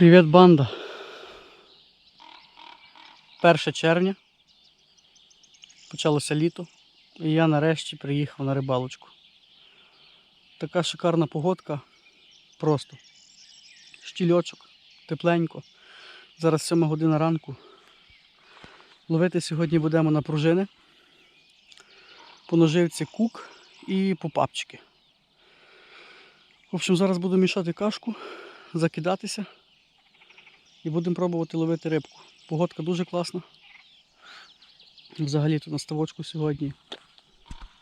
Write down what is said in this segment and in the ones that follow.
Привіт, банда. 1 червня. Почалося літо. І я нарешті приїхав на рибалочку. Така шикарна погодка. Просто. Щільочок, тепленько. Зараз 7 година ранку. Ловити сьогодні будемо на пружини. По ноживці кук і по папчики. В общем, зараз буду мішати кашку, закидатися і будемо пробувати ловити рибку. Погодка дуже класна. Взагалі тут на ставочку сьогодні.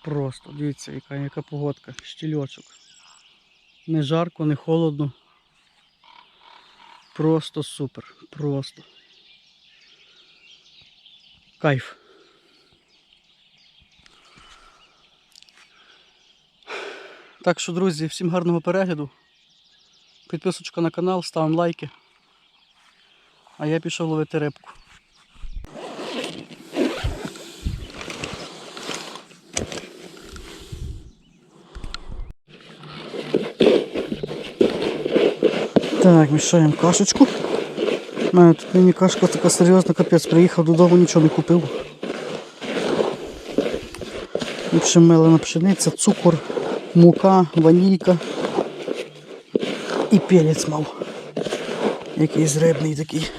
Просто, дивіться, яка, яка погодка, щільочок. Не жарко, не холодно. Просто супер. Просто. Кайф. Так що, друзі, всім гарного перегляду. Підписочка на канал, ставимо лайки. А я пішов ловити рибку. Так, мішаємо кашечку. Мене тут мені кашка така серйозна, капець, приїхав додому, нічого не купив. Общем, мелена пшениця, цукор, мука, ванілька і пелець мав. Якийсь рибний такий.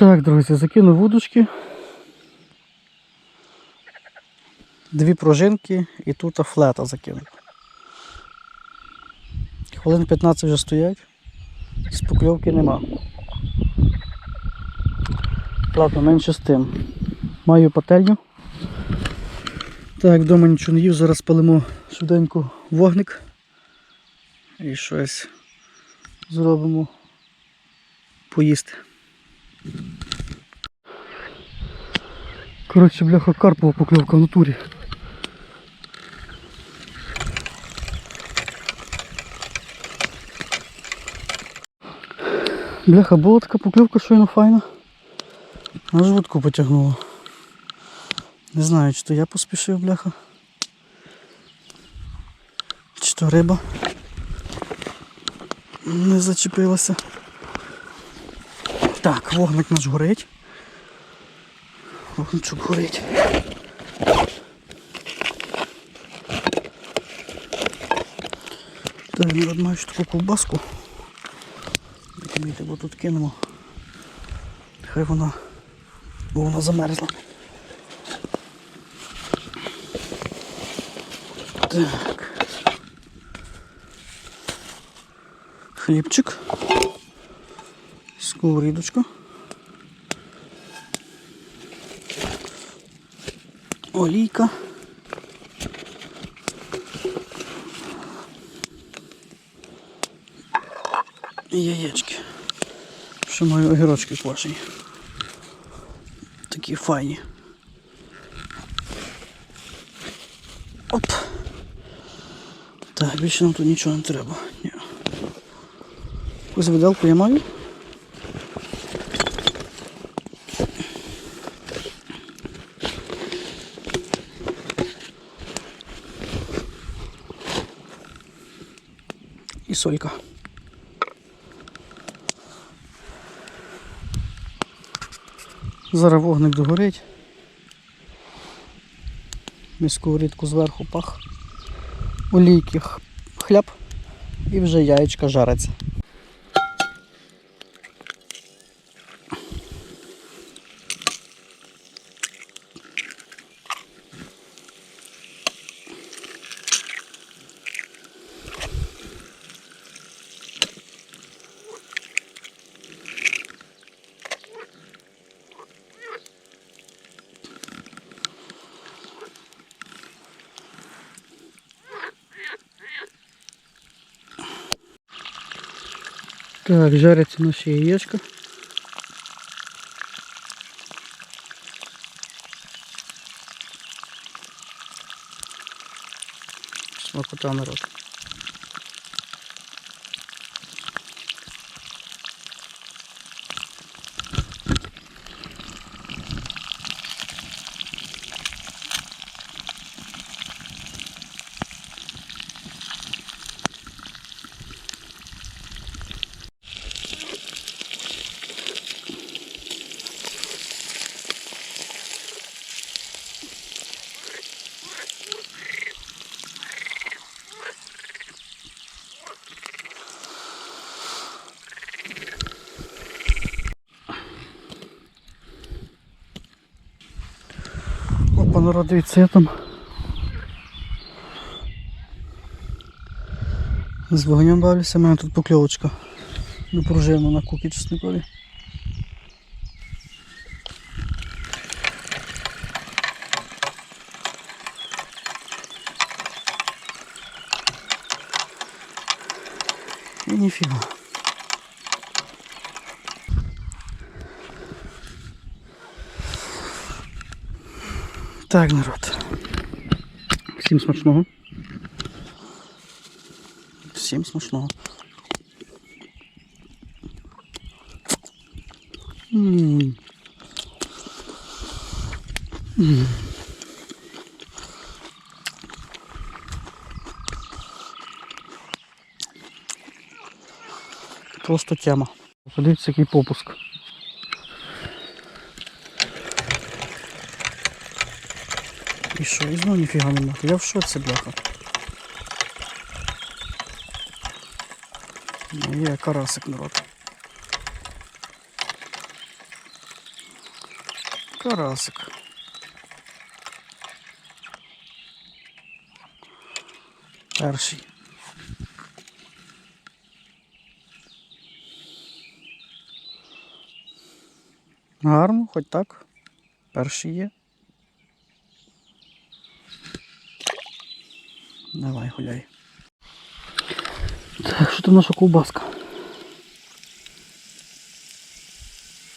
Так, друзі, закинув вудочки. Дві пружинки і тут флета закинув. Хвилин 15 вже стоять, спокльовки нема. Ладно, менше з тим. Маю пательню. Так, вдома нічого не їв, зараз палимо швиденько вогник. І щось зробимо поїсти. Коротше, бляха карпова покльовка в натурі. Бляха, була така покльовка щойно файна. Аж вудку потягнуло. Не знаю, чи то я поспішив, бляха. Чи то риба не зачепилася. Так, вогник наш горить. Вогничок горить. Так, народ маю ще таку ковбаску. Дивіться, бо тут кинемо. Хай вона, бо вона замерзла. Так. Хлібчик. Сковорідочка. Олійка. І яєчки. Ще маю огірочки квашені. Такі файні. Оп. Так, більше нам тут нічого не треба. Ні. Ось виделку я маю. Солька. Зараз вогник догорить. Міську рідку зверху пах. Олійки хляб і вже яєчка жариться. Так, жаряться наші яєчка. Смакота народ. Я там. З вогнем бавлюся, у мене тут покльовочка. Допружина на куки чесникові. І ніфіга. Так, народ. Всім смачного. Всім смачного. М. М. Просто тема. Подивіться, який попуск. І що, і знову ніфіга нема. Я в шоці, бляха. Ну, є карасик народ. Карасик. Перший. Гарно, хоч так. Перший є. Давай, гуляй. Так, що там наша ковбаска?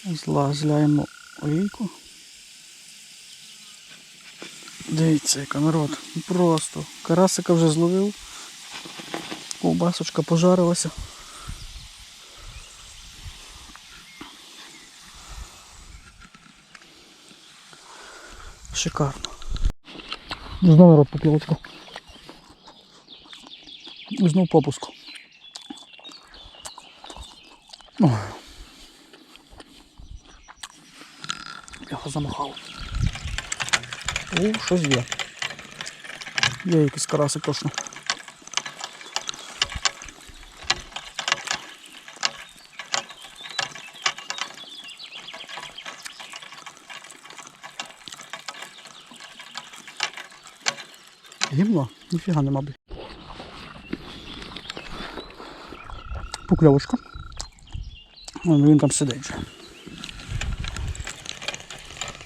Злазляємо олійку. Дивіться, яка народ. Просто. Карасика вже зловив. Ковбасочка пожарилася. Шикарно. Знову народ покльовочка. Знов попуск. Його замахав. О, щось є. Є якийсь карасик точно. Гімно? Ніфіга нема, блін. Покльовочка. Він там сидить вже.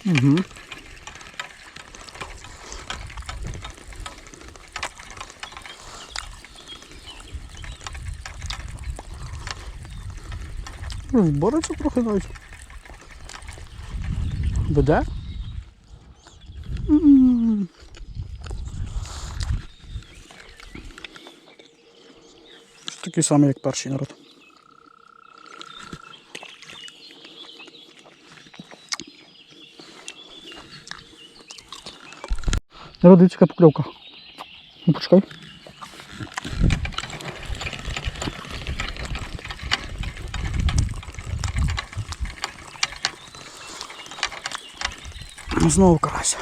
Угу. Ну, Бореться трохи навіть. Веде? Такий самий, як перший народ. Народиться покльовка. Ну, почекай. Знову карася.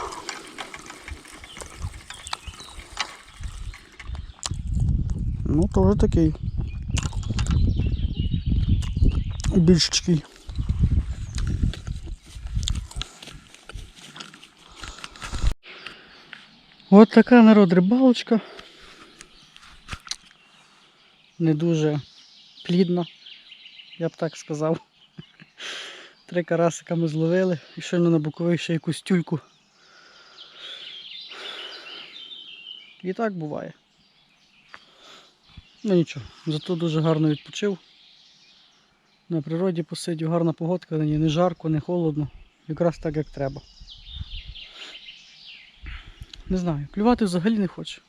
Ну, теж такий. Більш чіткий. От така народ рибалочка. Не дуже плідна, я б так сказав. Три карасика ми зловили і щойно на бокових ще якусь тюльку. І так буває. Ну нічого, зато дуже гарно відпочив. На природі посидів, гарна погодка, не жарко, не холодно. Якраз так як треба. Не знаю, клювати взагалі не хочу.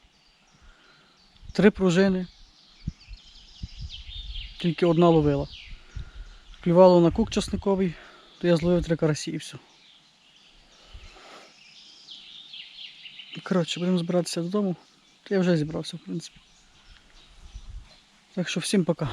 Три пружини. Тільки одна ловила. Клювало на кук часниковий, то я зловив три карасі і все. Коротше, будемо збиратися додому. Я вже зібрався, в принципі. Так що всім пока.